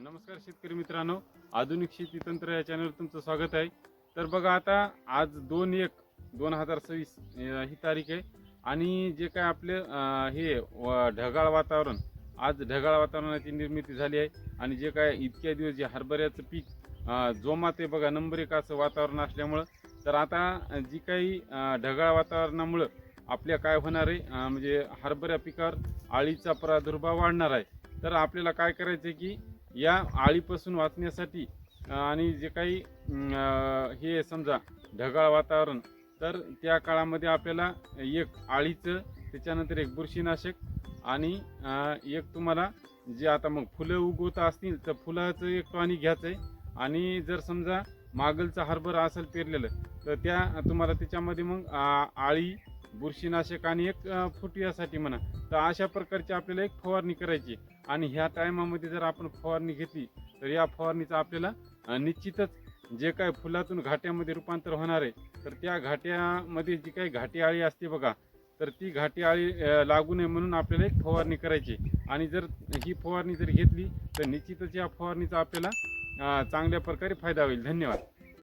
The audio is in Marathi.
नमस्कार शेतकरी मित्रांनो. आधुनिक शेती तंत्र या चॅनल तुमचं स्वागत आहे. तर बघा आता आज दोन एक दोन हजार सव्वीस ही तारीख आहे. आणि जे काय आपले हे व- ढगाळ वातावरण आज ढगाळ वातावरणाची निर्मिती झाली आहे. आणि जे काय इतक्या दिवस जे हरभऱ्याचं पीक जोमात आहे बघा नंबर एक असं वातावरण असल्यामुळं. तर आता जी काही ढगाळ वातावरणामुळं आपल्या काय होणार आहे? म्हणजे हरभऱ्या पिकावर आळीचा प्रादुर्भाव वाढणार आहे. तर आपल्याला काय करायचं आहे की या आळीपासून वाचण्यासाठी आणि जे काही हे समजा ढगाळ वातावरण तर त्या काळामध्ये आपल्याला एक आळीचं त्याच्यानंतर एक बुरशीनाशक आणि एक तुम्हाला जे आता मग फुलं उगवत असतील तर फुलाचं एक टॉनिक घ्यायचं आहे. आणि जर समजा मागलचा हरभरा असेल पेरलेलं तर त्या तुम्हाला त्याच्यामध्ये मग आळी बुरशीनाशक आणि एक अ, फुटव्यासाठी म्हणा तर अशा प्रकारची आपल्याला एक फवारणी करायची. आणि ह्या टायमामध्ये जर आपण फवारणी घेतली तर या फवारणीचा आपल्याला निश्चितच जे काय फुलातून घाट्यामध्ये रूपांतर होणार आहे तर त्या घाट्यामध्ये जी काही घाटी आळी असते बघा तर ती घाटी आळी लागू नये म्हणून आपल्याला एक फवारणी करायची. आणि जर ही फवारणी जर घेतली तर निश्चितच या फवारणीचा आपल्याला चांगल्या प्रकारे फायदा होईल. धन्यवाद.